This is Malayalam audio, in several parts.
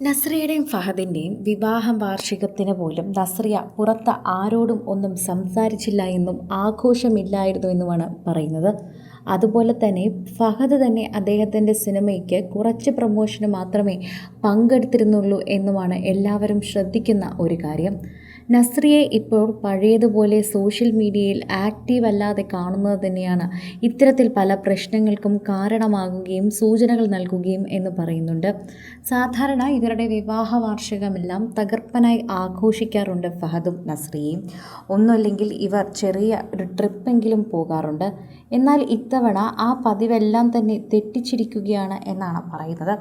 നസ്രിയയുടെയും ഫഹദിന്റെയും വിവാഹ വാർഷികത്തിന് പോലും നസ്രിയ പുറത്ത് ആരോടും ഒന്നും സംസാരിച്ചില്ല എന്നും ആഘോഷമില്ലായിരുന്നു എന്നുമാണ് പറയുന്നത്. അതുപോലെ തന്നെ ഫഹദ് തന്നെ അദ്ദേഹത്തിന്റെ സിനിമയ്ക്ക് കുറച്ച് പ്രമോഷന് മാത്രമേ പങ്കെടുത്തിരുന്നുള്ളൂ എന്നുമാണ് എല്ലാവരും ശ്രദ്ധിക്കുന്ന ഒരു കാര്യം. നസ്രിയെ ഇപ്പോൾ പഴയതുപോലെ സോഷ്യൽ മീഡിയയിൽ ആക്റ്റീവ് അല്ലാതെ കാണുന്നത് തന്നെയാണ്. ഇത്തരത്തിൽ പല പ്രശ്നങ്ങൾക്കും കാരണമാകുകയും സൂചനകൾ നൽകുകയും എന്ന് പറയുന്നുണ്ട്. സാധാരണ ഇവരുടെ വിവാഹ വാർഷികമെല്ലാം തകർപ്പനായി ആഘോഷിക്കാറുണ്ട് ഫഹദും നസ്രിയയും. ഒന്നുമല്ലെങ്കിൽ ഇവർ ചെറിയ ഒരു ട്രിപ്പെങ്കിലും പോകാറുണ്ട്. എന്നാൽ ഇത്തവണ ആ പതിവെല്ലാം തന്നെ തെറ്റിച്ചിരിക്കുകയാണ് എന്നാണ് പറയുന്നത്.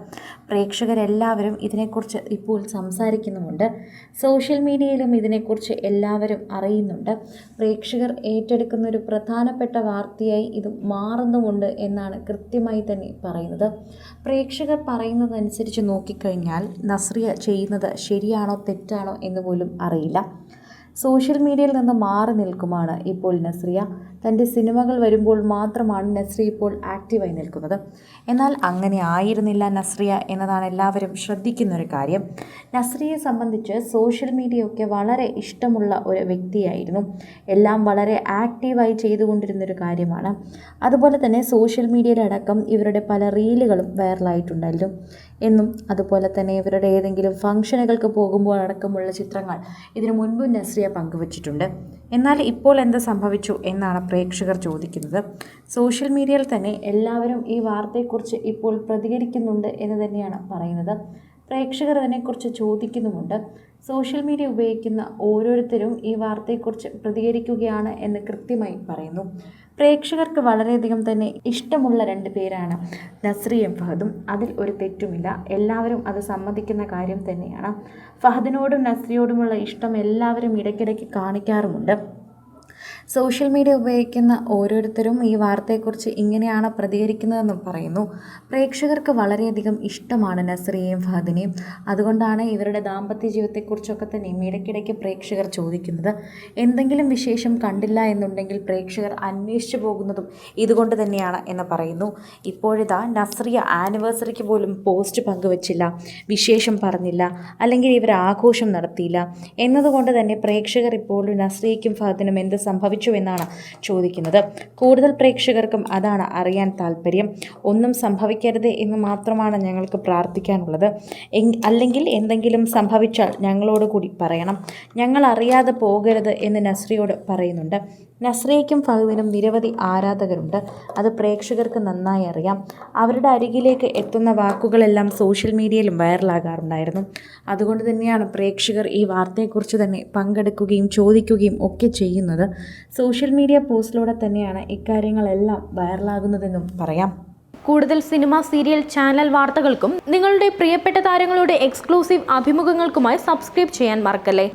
പ്രേക്ഷകരെല്ലാവരും ഇതിനെക്കുറിച്ച് ഇപ്പോൾ സംസാരിക്കുന്നുമുണ്ട്. സോഷ്യൽ മീഡിയയിലും ഇതിനെക്കുറിച്ച് എല്ലാവരും അറിയുന്നുണ്ട്. പ്രേക്ഷകർ ഏറ്റെടുക്കുന്ന ഒരു പ്രധാനപ്പെട്ട വാർത്തയായി ഇത് മാറുന്നുമുണ്ട് എന്നാണ് കൃത്യമായി തന്നെ പറയുന്നത്. പ്രേക്ഷകർ പറയുന്നതനുസരിച്ച് നോക്കിക്കഴിഞ്ഞാൽ നസ്രിയ ചെയ്യുന്നത് ശരിയാണോ തെറ്റാണോ എന്ന് പോലും അറിയില്ല. സോഷ്യൽ മീഡിയയിൽ നിന്ന് മാറി നിൽക്കുമാണ് ഇപ്പോൾ നസ്രിയ. തന്റെ സിനിമകൾ വരുമ്പോൾ മാത്രമാണ് നസ്രിയ ഇപ്പോൾ ആക്റ്റീവായി നിൽക്കുന്നത്. എന്നാൽ അങ്ങനെ ആയിരുന്നില്ല നസ്രിയ എന്നതാണ് എല്ലാവരും ശ്രദ്ധിക്കുന്ന ഒരു കാര്യം. നസ്രിയെ സംബന്ധിച്ച് സോഷ്യൽ മീഡിയ ഒക്കെ വളരെ ഇഷ്ടമുള്ള ഒരു വ്യക്തിയായിരുന്നു. എല്ലാം വളരെ ആക്റ്റീവായി ചെയ്തുകൊണ്ടിരുന്നൊരു കാര്യമാണ്. അതുപോലെ തന്നെ സോഷ്യൽ മീഡിയയിലടക്കം ഇവരുടെ പല റീലുകളും വൈറലായിട്ടുണ്ടായിരുന്നു. എന്നും അതുപോലെ തന്നെ ഇവരുടെ ഏതെങ്കിലും ഫംഗ്ഷനുകൾക്ക് പോകുമ്പോൾ അടക്കമുള്ള ചിത്രങ്ങൾ. ഇതിനു മുൻപ് നസ്രിയ പങ്കുവച്ചിട്ടുണ്ട്. എന്നാൽ ഇപ്പോൾ എന്ത് സംഭവിച്ചു എന്നാണ് പ്രേക്ഷകർ ചോദിക്കുന്നത്. സോഷ്യൽ മീഡിയയിൽ തന്നെ എല്ലാവരും ഈ വാർത്തയെക്കുറിച്ച് ഇപ്പോൾ പ്രതികരിക്കുന്നുണ്ട് എന്ന് തന്നെയാണ് പറയുന്നത്. പ്രേക്ഷകർ അതിനെക്കുറിച്ച് ചോദിക്കുന്നുമുണ്ട്. സോഷ്യൽ മീഡിയ ഉപയോഗിക്കുന്ന ഓരോരുത്തരും ഈ വാർത്തയെക്കുറിച്ച് പ്രതികരിക്കുകയാണ് എന്ന് കൃത്യമായി പറയുന്നു. പ്രേക്ഷകർക്ക് വളരെയധികം തന്നെ ഇഷ്ടമുള്ള രണ്ട് പേരാണ് നസ്രിയും ഫഹദും. അതിൽ ഒരു തെറ്റുമില്ല. എല്ലാവരും അത് സമ്മതിക്കുന്ന കാര്യം തന്നെയാണ്. ഫഹദിനോടും നസ്രിയോടുമുള്ള ഇഷ്ടം എല്ലാവരും ഇടയ്ക്കിടയ്ക്ക് കാണിക്കാറുമുണ്ട്. സോഷ്യൽ മീഡിയ ഉപയോഗിക്കുന്ന ഓരോരുത്തരും ഈ വാർത്തയെക്കുറിച്ച് ഇങ്ങനെയാണ് പ്രതികരിക്കുന്നതെന്നും പറയുന്നു. പ്രേക്ഷകർക്ക് വളരെയധികം ഇഷ്ടമാണ് നസറിയെയും ഫഹദിനെയും അതുകൊണ്ടാണ് ഇവരുടെ ദാമ്പത്യ ജീവിതത്തെക്കുറിച്ചൊക്കെ തന്നെയും ഇടയ്ക്കിടയ്ക്ക് പ്രേക്ഷകർ ചോദിക്കുന്നത്. എന്തെങ്കിലും വിശേഷം കണ്ടില്ല എന്നുണ്ടെങ്കിൽ പ്രേക്ഷകർ അന്വേഷിച്ചു പോകുന്നതും ഇതുകൊണ്ട് തന്നെയാണ് എന്ന് പറയുന്നു. ഇപ്പോഴിതാ നസ്രിയ ആനിവേഴ്സറിക്ക് പോലും പോസ്റ്റ് പങ്കുവച്ചില്ല വിശേഷം പറഞ്ഞില്ല അല്ലെങ്കിൽ ഇവർ ആഘോഷം നടത്തിയില്ല. എന്നതുകൊണ്ട് തന്നെ പ്രേക്ഷകർ ഇപ്പോഴും നസ്രിയയ്ക്കും ഫഹദിനും എന്ത് സംഭവിച്ചു എന്നാണ് ചോദിക്കുന്നത്. കൂടുതൽ പ്രേക്ഷകർക്കും അതാണ് അറിയാൻ താല്പര്യം ഒന്നും സംഭവിക്കരുത് എന്ന് മാത്രമാണ് ഞങ്ങൾക്ക് പ്രാർത്ഥിക്കാനുള്ളത്. അല്ലെങ്കിൽ എന്തെങ്കിലും സംഭവിച്ചാൽ ഞങ്ങളോട് കൂടി പറയണം. ഞങ്ങൾ അറിയാതെ പോകരുത് എന്ന് നസ്രിയോട് പറയുന്നുണ്ട്. നസ്രിയയ്ക്കും ഫഹദിനും നിരവധി ആരാധകരുണ്ട്. അത് പ്രേക്ഷകർക്ക് നന്നായി അറിയാം. അവരുടെ അരികിലേക്ക് എത്തുന്ന വാക്കുകളെല്ലാം സോഷ്യൽ മീഡിയയിലും വൈറലാകാറുണ്ടായിരുന്നു. അതുകൊണ്ട് തന്നെയാണ് പ്രേക്ഷകർ ഈ വാർത്തയെക്കുറിച്ച് തന്നെ പങ്കെടുക്കുകയും ചോദിക്കുകയും ഒക്കെ ചെയ്യുന്നത്. സോഷ്യൽ മീഡിയ പോസ്റ്റിലൂടെ തന്നെയാണ് ഇക്കാര്യങ്ങളെല്ലാം വൈറലാകുന്നതെന്നും പറയാം. കൂടുതൽ സിനിമ സീരിയൽ ചാനൽ വാർത്തകൾക്കും നിങ്ങളുടെ പ്രിയപ്പെട്ട താരങ്ങളുടെ എക്സ്ക്ലൂസീവ് അഭിമുഖങ്ങൾക്കുമായി സബ്സ്ക്രൈബ് ചെയ്യാൻ മറക്കല്ലേ?